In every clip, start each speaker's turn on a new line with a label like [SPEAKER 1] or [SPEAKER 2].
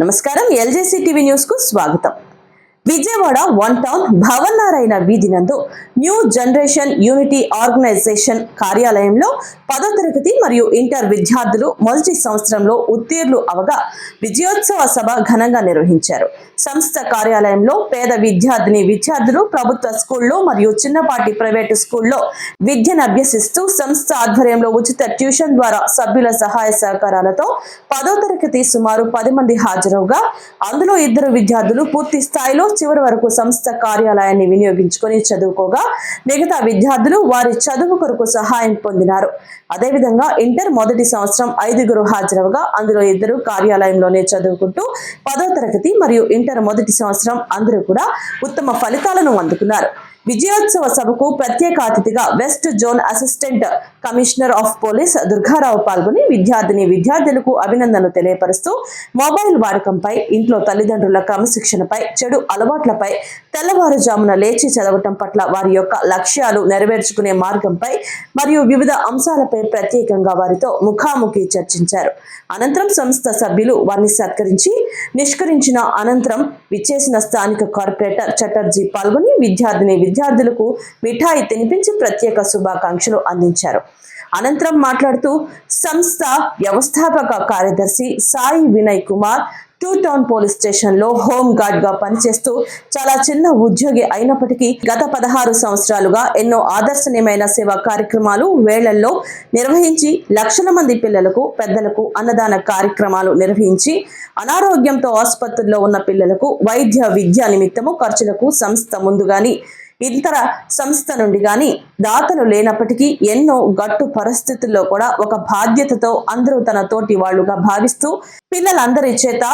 [SPEAKER 1] నమస్కారం. ఎల్జేసీ టీవీ న్యూస్కు స్వాగతం. విజయవాడ వన్ టౌన్ భవనారాయణ వీధి నందు న్యూ జనరేషన్ యూనిటీ ఆర్గనైజేషన్ కార్యాలయంలో పదో తరగతి మరియు ఇంటర్ విద్యార్థులు మొదటి సంవత్సరంలో ఉత్తీర్ణులు అవగా విజయోత్సవ సభ ఘనంగా నిర్వహించారు. సంస్థ కార్యాలయంలో పేద విద్యార్థిని విద్యార్థులు ప్రభుత్వ స్కూల్లో మరియు చిన్నపాటి ప్రైవేటు స్కూల్లో విద్యను అభ్యసిస్తూ సంస్థ ఆధ్వర్యంలో ఉచిత ట్యూషన్ ద్వారా సభ్యుల సహాయ సహకారాలతో పదో తరగతి సుమారు పది మంది హాజరవుగా అందులో ఇద్దరు విద్యార్థులు పూర్తి స్థాయిలో చివరి వరకు సంస్థ కార్యాలయాన్ని వినియోగించుకొని చదువుకోగా మిగతా విద్యార్థులు వారి చదువు కొరకు సహాయం పొందినారు. అదేవిధంగా ఇంటర్ మొదటి సంవత్సరం ఐదుగురు హాజరవగా అందులో ఇద్దరు కార్యాలయంలోనే చదువుకుంటూ పదో తరగతి మరియు ఇంటర్ మొదటి సంవత్సరం అందరూ కూడా ఉత్తమ ఫలితాలను అందుకున్నారు. విజయోత్సవ సభకు ప్రత్యేక అతిథిగా west zone assistant commissioner of police Durgarao పాల్గొని విద్యార్థిని విద్యార్థులకు అభినందనలు తెలియపరుస్తూ మొబైల్ వాడకంపై ఇంట్లో తల్లిదండ్రుల క్రమశిక్షణపై చెడు అలవాట్లపై తెల్లవారుజామున లేచి చదవటం పట్ల వారి యొక్క లక్ష్యాలు నెరవేర్చుకునే మార్గంపై మరియు వివిధ అంశాలపై ప్రత్యేకంగా వారితో ముఖాముఖి చర్చించారు. అనంతరం సంస్థ సభ్యులు వారిని సత్కరించి నిష్కరించిన అనంతరం విచ్చేసిన స్థానిక కార్పొరేటర్ చటర్జీ పాల్గొని విద్యార్థిని విద్యార్థులకు మిఠాయి తినిపించి ప్రత్యేక శుభాకాంక్షలు అందించారు. అనంతరం మాట్లాడుతూ సంస్థ వ్యవస్థాపక కార్యదర్శి Sai Vinay Kumar two town police స్టేషన్లో హోమ్ గార్డ్గా పనిచేస్తూ చాలా చిన్న ఉద్యోగి అయినప్పటికీ గత పదహారు సంవత్సరాలుగా ఎన్నో ఆదర్శనీయమైన సేవా కార్యక్రమాలు వేళల్లో నిర్వహించి లక్షల మంది పిల్లలకు పెద్దలకు అన్నదాన కార్యక్రమాలు నిర్వహించి అనారోగ్యంతో ఆసుపత్రుల్లో ఉన్న పిల్లలకు వైద్య విద్య నిమిత్తము ఖర్చులకు సంస్థ ముందుగాని ఇతర సంస్థ నుండి గాని దాతలు లేనప్పటికీ ఎన్నో గట్టు పరిస్థితుల్లో కూడా ఒక బాధ్యతతో అందరూ తన తోటి వాళ్ళుగా భావిస్తూ పిల్లలందరి చేత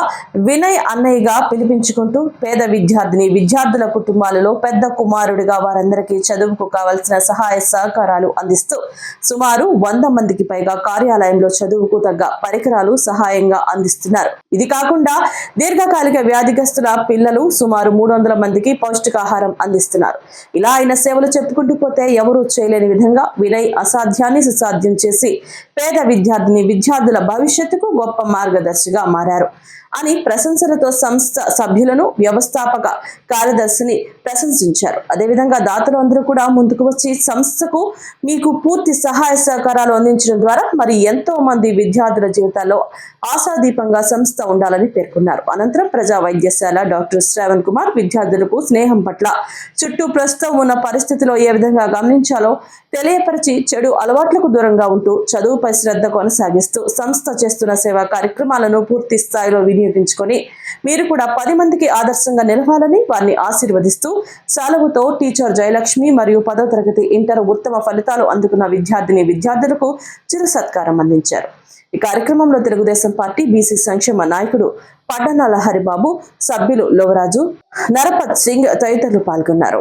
[SPEAKER 1] వినయ్ అన్నయ్యగా పిలిపించుకుంటూ పేద విద్యార్థిని విద్యార్థుల కుటుంబాలలో పెద్ద కుమారుడిగా వారందరికీ చదువుకు కావలసిన సహాయ సహకారాలు అందిస్తూ సుమారు వంద మందికి పైగా కార్యాలయంలో చదువుకు తగ్గ పరికరాలు సహాయంగా అందిస్తున్నారు. ఇది కాకుండా దీర్ఘకాలిక వ్యాధిగ్రస్తుల పిల్లలు సుమారు మూడు వందల మందికి పౌష్టికాహారం అందిస్తున్నారు. ఇలా ఆయన సేవలు చెప్పుకుంటూ పోతే ఎవరూ చేయలేని విధంగా వినయ్ అసాధ్యాన్ని సుసాధ్యం చేసి పేద విద్యార్థిని విద్యార్థుల భవిష్యత్తుకు గొప్ప మార్గదర్శి మార్గదర్శిగా మారారు. అని ప్రశంసలతో సంస్థ సభ్యులను వ్యవస్థాపక కార్యదర్శిని ప్రశంసించారు. అదేవిధంగా దాతలు అందరూ కూడా ముందుకు వచ్చి సంస్థకు మీకు పూర్తి సహాయ సహకారాలు అందించడం ద్వారా మరి ఎంతో మంది విద్యార్థుల జీవితాల్లో ఆశాదీపంగా సంస్థ ఉండాలని పేర్కొన్నారు. అనంతరం ప్రజా వైద్యశాల డాక్టర్ శ్రావణ్ కుమార్ విద్యార్థులకు స్నేహం పట్ల చుట్టూ ప్రస్తుతం ఉన్న పరిస్థితిలో ఏ విధంగా గమనించాలో తెలియపరిచి చెడు అలవాట్లకు దూరంగా ఉంటూ చదువుపై శ్రద్ధ కొనసాగిస్తూ సంస్థ చేస్తున్న సేవా కార్యక్రమాలను పూర్తి స్థాయిలో వినియోగించుకొని మీరు కూడా పది మందికి ఆదర్శంగా నిలవాలని వారిని ఆశీర్వదిస్తూ సాలవుతో టీచర్ జయలక్ష్మి మరియు పదో తరగతి ఇంటర్ ఉత్తమ ఫలితాలు అందుకున్న విద్యార్థిని విద్యార్థులకు చిరు సత్కారం అందించారు. ఈ కార్యక్రమంలో తెలుగుదేశం పార్టీ బీసీ సంక్షేమ నాయకుడు పడ్డనాల హరిబాబు సభ్యులు లోవరాజు నరపత్ సింగ్ తదితరులు పాల్గొన్నారు.